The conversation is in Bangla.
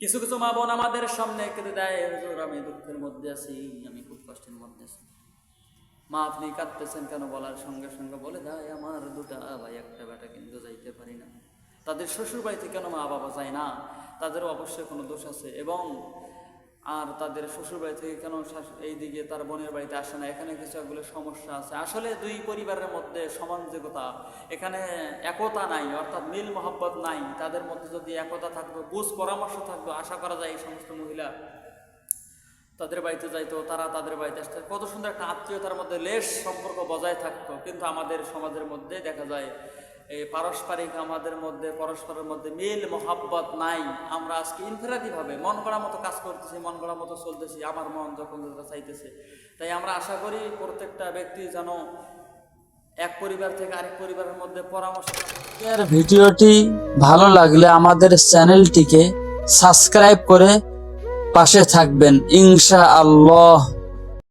কিছু কিছু মা বোন আমাদের সামনে কেঁদে দেয় আমি দুঃখের মধ্যে আছি, আমি খুব কষ্টের মধ্যে আছি। মা আপনি কাঁদতেছেন কেন বলার সঙ্গে সঙ্গে বলে দেয়, আমার দুটা ভাই, একটা বেটা কিন্তু যাইতে পারি না। তাদের শ্বশুর বাড়িতে কেন মা বাবা যায় না? তাদেরও অবশ্যই কোনো দোষ আছে। এবং আর তাদের শ্বশুর বাড়ি থেকে কেন শাশ- এই দিকে তার বোনের বাড়িতে আসে না? এখানে কিছু এগুলো সমস্যা আছে। আসলে দুই পরিবারের মধ্যে সমানযোগ্যতা এখানে একতা নাই, অর্থাৎ মিল মহব্বত নাই। তাদের মধ্যে যদি একতা থাকতো, বুঝ পরামর্শ থাকতো, আশা করা যায় এই সমস্ত মহিলা তাদের বাড়িতে যাইতো, তারা তাদের বাড়িতে আসতো। কত সুন্দর একটা আত্মীয়তার মধ্যে লেশ সম্পর্ক বজায় থাকতো। কিন্তু আমাদের সমাজের মধ্যে দেখা যায় পারস্পরিক আমাদের মধ্যে, পরস্পরের মধ্যে মিল, মহাব্বত নাই। আমরা আজকে ইনফেরাটিভাবে মন গড়া মতো কাজ করতেছি, মন গড়া মতো চলতেছি, আমার মন যখন যেটা চাইতেছে। তাই আমরা আশা করি প্রত্যেকটা ব্যক্তি যেন এক পরিবার থেকে আরেক পরিবারের মধ্যে পরামর্শ ভিডিওটি ভালো লাগলে আমাদের চ্যানেলটিকে সাবস্ক্রাইব করে পাশে থাকবেন। ইনশা আল্লাহ